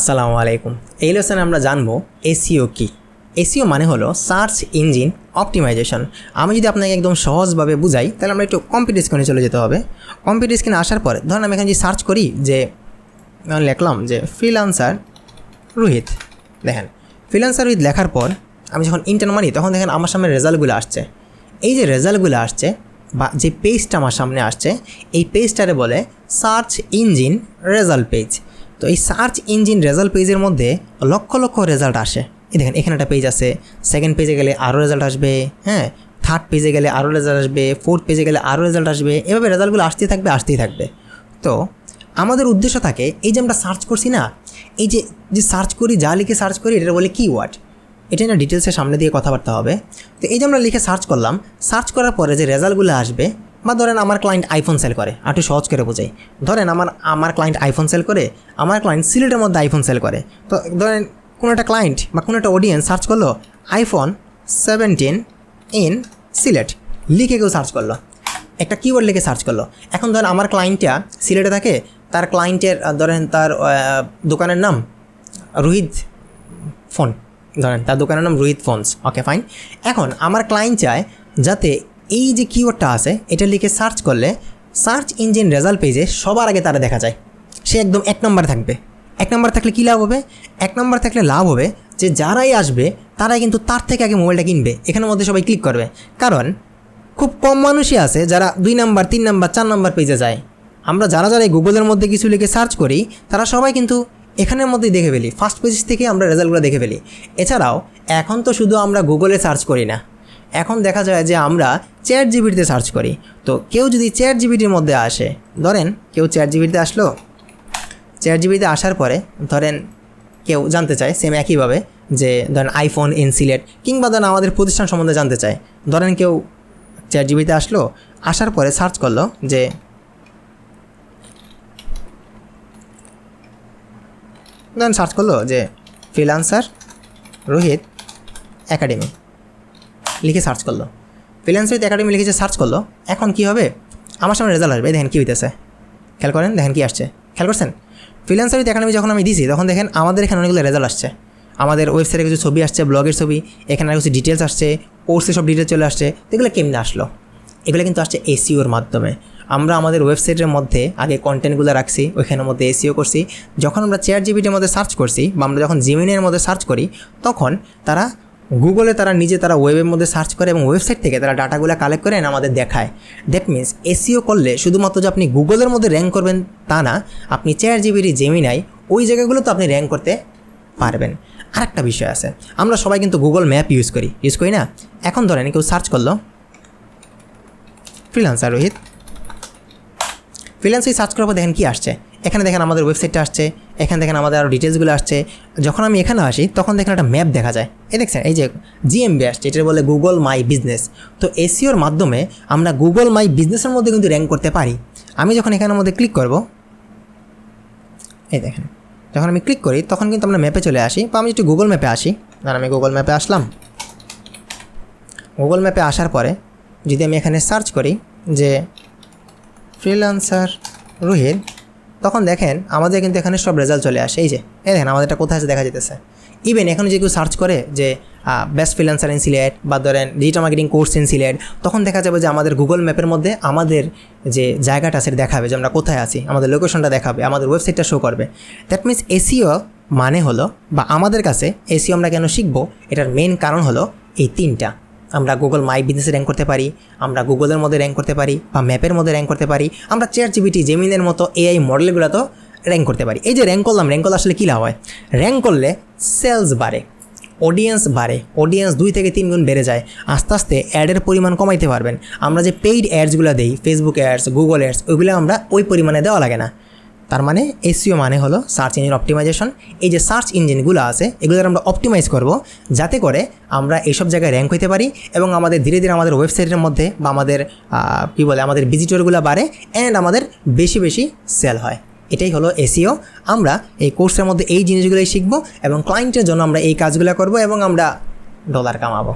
আসসালামু আলাইকুম। এই লেসনে আমরা জানব এসিও কি। এসিও মানে হলো সার্চ ইঞ্জিন অপটিমাইজেশন। আমি যদি আপনাকে একদম সহজভাবে বুঝাই, তাহলে আমরা একটু কম্পিউটার স্ক্রিনে চলে যেতে হবে। কম্পিউটার স্ক্রিনে আসার পরে ধরেন আমি এখানে যদি সার্চ করি যে আমি লিখলাম যে ফ্রিলান্সার রোহিত, দেখেন ফ্রিলান্সার রোহিত লেখার পর আমি যখন ইন্টার মারি তখন দেখেন আমার সামনে রেজাল্টগুলো আসছে। এই যে রেজাল্টগুলো আসছে, বা যে পেজটা আমার সামনে আসছে, এই পেজটারে বলে সার্চ ইঞ্জিন রেজাল্ট পেজ। তো এই সার্চ ইঞ্জিন রেজাল্ট পেজের মধ্যে লক্ষ লক্ষ রেজাল্ট আসে। এই দেখেন, এখানে একটা পেজ আছে। সেকেন্ড পেজে গেলে আরও রেজাল্ট আসবে হ্যাঁ? থার্ড পেজে গেলে আরও রেজাল্ট আসবে ফোর্থ পেজে গেলে আরও রেজাল্ট আসবে। এভাবে রেজাল্টগুলো আসতেই থাকবে আসতেই থাকবে। তো আমাদের উদ্দেশ্য থাকে, এই যে আমরা সার্চ করছি না, এই যে যে সার্চ করি, যা লিখে সার্চ করি এটা বলে কি ওয়ার্ড এটা না ডিটেলসের সামনে দিয়ে কথাবার্তা হবে। তো এই যে আমরা লিখে সার্চ করলাম সার্চ করার পরে যে রেজাল্টগুলো আসবে বা ধরেন আমার ক্লায়েন্ট আইফোন সেল করে একটু সহজ করে বোঝাই। ধরেন আমার আমার ক্লায়েন্ট আইফোন সেল করে, আমার ক্লায়েন্ট সিলেটের মধ্যে আইফোন সেল করে। তো ধরেন কোনো একটা ক্লায়েন্ট বা কোনো একটা অডিয়েন্স সার্চ করল আইফোন সেভেন্টিন ইন সিলেট লিখে কেউ সার্চ করল। একটা কিওয়ার্ড লিখে সার্চ করল। এখন ধরেন আমার ক্লায়েন্টটা সিলেটে থাকে, তার ক্লায়েন্টের ধরেন তার দোকানের নাম রোহিত ফোন। ধরেন তার দোকানের নাম রোহিত ফোনস। ওকে ফাইন এখন আমার ক্লায়েন্ট চায় যাতে এই যে কিওয়ার্ডটা আছে, এটা লিখে সার্চ করলে সার্চ ইঞ্জিন রেজাল্ট পেজে সবার আগে তারা দেখা যায়। সে একদম এক নম্বর থাকবে। এক নম্বর থাকলে কী লাভ হবে? এক নম্বর থাকলে লাভ হবে যে যারাই আসবে, তারাই কিন্তু তার থেকে আগে মোবাইলটা কিনবে। এখানের মধ্যে সবাই ক্লিক করবে। কারণ খুব কম মানুষই আছে যারা দুই নাম্বার তিন নাম্বার চার নাম্বার পেজে যায়। আমরা যারা যারা এই গুগলের মধ্যে কিছু লিখে সার্চ করি, তারা সবাই কিন্তু এখানের মধ্যেই দেখে ফেলি। ফার্স্ট পেজ থেকে আমরা রেজাল্টগুলো দেখে ফেলি। এছাড়াও, এখন তো শুধু আমরা গুগলে সার্চ করি না। এখন দেখা যায় যে আমরা চ্যাট জিবিটিতে সার্চ করি। তো কেউ যদি চ্যাট জিবিটির মধ্যে আসে, ধরেন কেউ চ্যাট জিবিটিতে আসলো চ্যাট জিবিতে আসার পরে ধরেন কেউ জানতে চায় সেম একইভাবে যে ধরেন আইফোন ইনসিলেট কিংবা ধরেন আমাদের প্রতিষ্ঠান সম্বন্ধে জানতে চায়। ধরেন কেউ চ্যাট জিবিতে আসলো, আসার পরে সার্চ করল যে ধরেন সার্চ করল যে ফ্রিলান্সার রোহিত একাডেমি লিখে সার্চ করল। ফ্রিলান্সার রোহিত একাডেমি লিখে যে সার্চ করল, এখন কি হবে? আমার সামনে রেজাল্ট আসবে, দেখেন কী হইতেছে। খেয়াল করেন, দেখেন কি আসছে। খেয়াল করছেন? ফ্রিল্যান্সার উইথ একাডেমি যখন আমি দিছি, তখন দেখেন আমাদের এখানে অনেকগুলো রেজাল্ট আসছে। আমাদের ওয়েবসাইটে কিছু ছবি আসছে ব্লগের ছবি, এখানে কিছু ডিটেলস আসছে কোর্সে সব ডিটেলস চলে আসছে। তো এগুলো কেমনে আসলো? এগুলো কিন্তু আসছে এসিওর মাধ্যমে। আমরা আমাদের ওয়েবসাইটের মধ্যে আগে কন্টেন্টগুলো রাখছি, ওইখানের মধ্যে এসিও করছি। যখন আমরা চেয়ার জিবিটির মধ্যে সার্চ করছি, বা আমরা যখন জিমিনের মধ্যে সার্চ করি, তখন তারা গুগলে তারা নিজে তারা ওয়েবের মধ্যে সার্চ করে এবং ওয়েবসাইট থেকে তারা ডাটাগুলো কালেক্ট করে আমাদের দেখায়। দ্যাট মিন্স এসিও করলে শুধুমাত্র যে আপনি গুগলের মধ্যে র্যাঙ্ক করবেন তা না, আপনি চেয়ার জিবিটি জেমিনাই ওই জায়গাগুলো তো আপনি র্যাঙ্ক করতে পারবেন। আরেকটা বিষয় আছে, আমরা সবাই কিন্তু গুগল ম্যাপ ইউজ করি। ইউজ করি না? এখন ধরেন কেউ সার্চ করল। ফ্রিলান্সার রোহিত ফ্রিল্যান্সে সার্চ করার পর দেখেন কী আসছে? এখানে দেখেন আমাদের ওয়েবসাইটটা আসছে। এখানে দেখেন আমাদের আরও ডিটেলসগুলো আসছে। যখন আমি এখানে আসি, তখন দেখেন একটা ম্যাপ দেখা যায়। এই দেখছেন, এই যে জিএমবি আসছে এটা বলে গুগল মাই বিজনেস তো এসিওর মাধ্যমে আমরা গুগল মাই বিজনেসের মধ্যে কিন্তু র্যাঙ্ক করতে পারি। আমি যখন এখানের মধ্যে ক্লিক করব, এই দেখেন, যখন আমি ক্লিক করি, তখন কিন্তু আমরা ম্যাপে চলে আসি। বা আমি একটু গুগল ম্যাপে আসি। আর আমি গুগল ম্যাপে আসলাম। গুগল ম্যাপে আসার পরে, যদি আমি এখানে সার্চ করি যে ফ্রিল্যান্সার রোহিত তখন দেখেন আমাদের কিন্তু এখানে সব রেজাল্ট চলে আসে। এই যে, এই দেখেন আমাদেরটা কোথায় আছে দেখা যেতেছে। ইভেন এখন যে কেউ সার্চ করে যে বেস্ট ফ্রিল্যান্সার ইন সিলেট বা ধরেন digital marketing course in Sylhet তখন দেখা যাবে যে আমাদের গুগল ম্যাপের মধ্যে আমাদের যে জায়গাটা সেটা দেখাবে যে আমরা কোথায় আছি, আমাদের লোকেশনটা দেখাবে, আমাদের ওয়েবসাইটটা শো করবে। দ্যাট মিনস এসিও মানে হলো বা আমাদের কাছে এসিও আমরা কেন শিখব, এটার মেন কারণ হলো এই তিনটা। আমরা গুগল মাই বিজনেসে র্যাঙ্ক করতে পারি, আমরা গুগলের মধ্যে র্যাঙ্ক করতে পারি বা ম্যাপের মধ্যে র্যাঙ্ক করতে পারি, আমরা চেয়ার জিবিটি জেমিনের মতো এআই মডেলগুলো তো র্যাঙ্ক করতে পারি। এই যে র্যাঙ্ক করলাম র্যাঙ্ক করলে আসলে কী লাভ হয়? র্যাঙ্ক করলে সেলস বাড়ে অডিয়েন্স বাড়ে অডিয়েন্স দুই থেকে তিন গুণ বেড়ে যায়, আস্তে আস্তে অ্যাডের পরিমাণ কমাইতে পারবেন। আমরা যে পেইড অ্যাডসগুলো দিই ফেসবুক অ্যাডস গুগল অ্যাডস ওইগুলো আমরা ওই পরিমাণে দেওয়া লাগে না। তার মানে এসিও মানে হলো সার্চ ইঞ্জিন অপটিমাইজেশন এই যে সার্চ ইঞ্জিনগুলো আছে, এগুলোর আমরা অপটিমাইজ করব যাতে করে আমরা এইসব জায়গায় র্যাঙ্ক হইতে পারি এবং আমাদের ধীরে ধীরে আমাদের ওয়েবসাইটের মধ্যে বা আমাদের কী বলে, আমাদের ভিজিটরগুলো বাড়ে অ্যান্ড আমাদের বেশি বেশি সেল হয়। এটাই হলো এসিও আমরা এই কোর্সের মধ্যে এই জিনিসগুলোই শিখব এবং ক্লায়েন্টের জন্য আমরা এই কাজগুলো করব এবং আমরা ডলার কামাবো।